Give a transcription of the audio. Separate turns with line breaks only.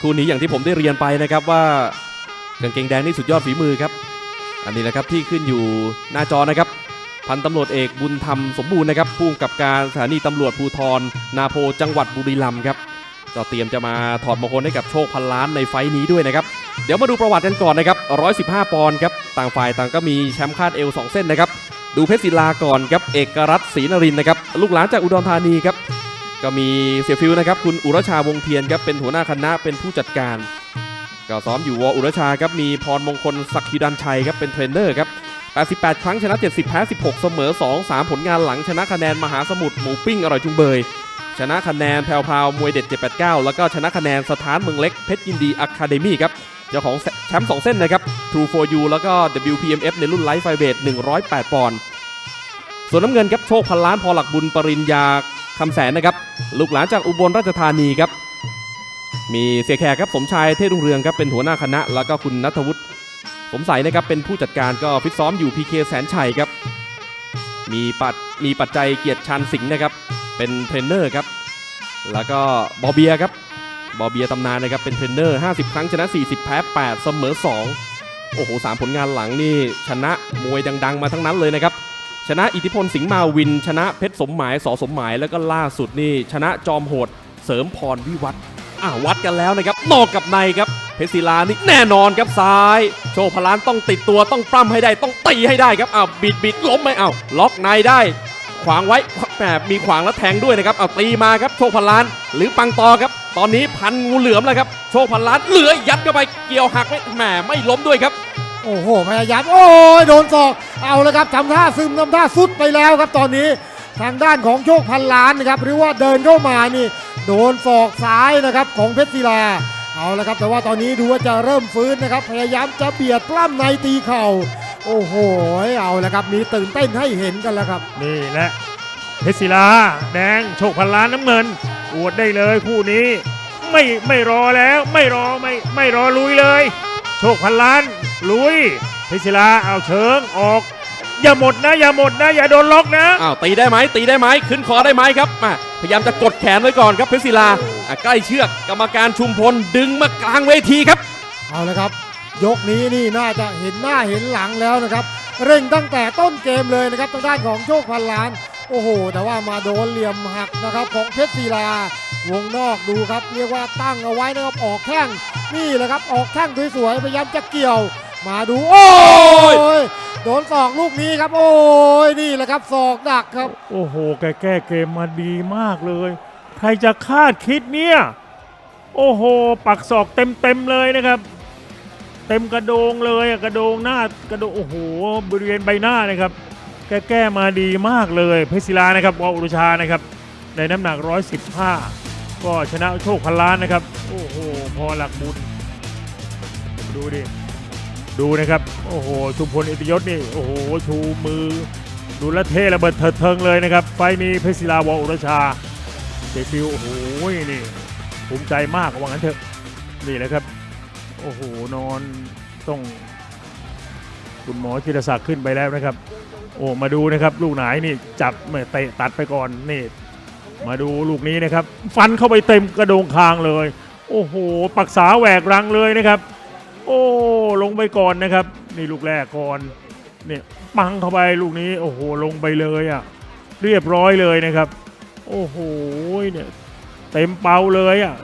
คู่นี้อย่างที่ผมได้เรียนไปนะครับว่ากางเกงแดงนี่สุดยอดฝีมือครับ อันนี้นะครับที่ขึ้นอยู่หน้าจอนะครับ พันตำรวจเอกบุญธรรมสมบูรณ์นะครับผู้กำกับการสถานีตำรวจภูธรนาโพจังหวัดบุรีรัมย์ครับก็เตรียมจะมาถอดมงคลให้กับโชคพันล้านในไฟนี้ด้วยนะครับ เดี๋ยวมาดูประวัติกันก่อนนะครับ115 ปอนด์ครับต่างฝ่ายต่างก็มีแชมป์คาดเอว2เส้นนะครับดูเพชรศิลาก่อนครับเอกรัตน์ศรีนรินนะครับลูกหลานจากอุดรธานีครับ ก็มีเสียฟิวนะครับคุณอุรชาวงเทียนครับเป็นหัวหน้าคณะเป็นผู้จัดการ ก็ซ้อมอยู่วอุรชาครับมีพรมงคลศักดิดันชัยครับเป็นเทรนเนอร์ครับ88 ครั้งชนะ 70 แพ้ 16 เสมอ 2 3 ผลงานหลังชนะคะแนนมหาสมุทรหมูปิ้งอร่อยจุงเบย ชนะคะแนนแพรวพาวมวยเด็ด 789 แล้วก็ชนะคะแนนสถานเมืองเล็กเพชรยินดีอะคาเดมี่ครับเจ้าของแชมป์2เส้นนะครับ True for You แล้วก็ WPMF ในรุ่นไลฟ์ไฟเวท108 ปอนด์ส่วนน้ำเงินครับโชคพันล้านพอหลักบุญปริญญาคำแสนนะครับ ลูกหลานจากอุบลราชธานีครับ มีเสียแขกครับสมชายเทพรุ่งเรืองครับเป็นหัวหน้าคณะ แล้วก็คุณนัทวุฒิสมใสนะครับเป็นผู้จัดการก็ฟิตซ้อมอยู่ PK แสนชัยครับ มีปัดมีปัจจัยเกียรติชันสิงห์นะครับ เป็นเทรนเนอร์ครับ แล้วก็บอเบียครับบอเบียตำนานนะครับเป็นเทรนเนอร์ 50 ครั้งชนะ 40 แพ้ 8 เสมอ 2 โอ้โหสามผลงานหลังนี่ชนะมวยดัง ๆ มาทั้งนั้นเลยนะครับ ชนะอิทธิพลสิงห์มาวิน ชนะเพชรสมหมายสอสมหมายแล้วก็ล่าสุดนี่ ชนะจอมโหดเสริมพรวิวัฒน์อ่าวัดกันแล้วนะครับ นอกกับในครับ เพชรศิลานี่แน่นอนครับซ้าย โชว์พลานต้องติดตัวต้องปล้ำให้ได้ต้องตีให้ได้ครับอ้าวบิดบิดล้มไหมอ้าวล็อกในได้ ขวางไว้แหมมีขวางแล้วแทงด้วยนะครับเอาตีมาครับโชคพลานหรือปังตอครับ ตอนนี้พันงูเหลือมแล้วครับโชคพลานเหลือยัดเข้าไปเกี่ยวหักไม่แหมไม่ล้มด้วยครับ
โอ้โหพยายามโอ้ยโดนศอกเอาแล้วครับทำท่าซึมทำท่าสุดไปแล้วครับตอนนี้ทางด้านของโชคพันล้านนะครับหรือว่าเดินเข้ามานี่ โดนศอกซ้ายนะครับของเพชรศิลาเอาละครับแต่ว่าตอนนี้ดูว่าจะเริ่มฟื้นนะครับพยายามจะเบียดปล้ำในตีเข่า โอ้โหเอาละครับมีตื่นเต้นให้เห็นกันแล้วครับ
นี่แหละเพชรศิลา แดงโชคพันล้านน้ำเงิน อวดได้เลยคู่นี้ ไม่ไม่รอแล้วไม่รอไม่ไม่รอลุยเลย โชคพันล้าน ลุยเพชรศิลาเอาเชิงออก อย่าหมดนะ อย่าหมดนะ อย่าโดนล็อกนะ
อ้าวตีได้ไหมตีได้ไหมขึ้นคอได้ไหมครับมาพยายามจะกดแขนไว้ก่อนครับเพชรศิลาอะใกล้เชือกกรรมการชุมพลดึงมากลางเวทีครับ
เอาละครับ ยกนี้นี่น่าจะเห็นหน้าเห็นหลังแล้วนะครับ เร่งตั้งแต่ต้นเกมเลยนะครับทางด้านของโชคพันล้าน โอ้โห แต่ว่ามาโดนเหลี่ยมหักนะครับของเพชรศิลาวงนอกดูครับ เรียกว่าตั้งเอาไว้นะครับออกแข้งนี่แหละครับออกแข้งสวยๆพยายามจะเกี่ยว มาดู โอ้ยโดนศอกลูกนี้ครับ โอ้ยนี่แหละครับศอกดักครับ
โอ้โห แกแก้เกมมาดีมากเลย ใครจะคาดคิดเนี่ย โอ้โห ปักศอกเต็มเต็มๆเลยนะครับ เต็มกระโดงเลยอะกระโดงหน้ากระโดงโอ้โหบริเวณใบหน้านะครับ แกแก้มาดีมากเลยเพชรศิลานะครับวออุรุชานะครับในน้ำหนัก 115 ก็ชนะโชคพันล้านนะครับ โอ้โห พอหลักบุญดูดิ ดูนะครับ โอ้โหชุมพลอิทยศนี่ โอ้โห ชูมือ ดูแลวเทระเบิดเถิดเทิงเลยนะครับ ไฟล์นี้เพชรศิลาวออุรชาเจฟิวโอ้โห นี่ ภูมิใจมากว่างั้นเถอะ นี่แหละครับ โอ้โห นอนต้อง คุณหมอจิรศักดิ์ขึ้นไปแล้วนะครับ โอ้ มาดูนะครับ ลูกไหนนี่จับไม่เตะตัดไปก่อน นี่ มาดูลูกนี้นะครับ ฟันเข้าไปเต็มกระโดงคางเลย โอ้โห ปักษาแหวกรังเลยนะครับ โอ้ลงไปก่อนนะครับ นี่ลูกแรกก่อนเนี่ยปังเข้าไปลูกนี้โอ้โหลงไปเลยอะ่ะเรียบร้อยเลยนะครับ โอ้โหเนี่ยเต็มเปาเลยอะ่ะ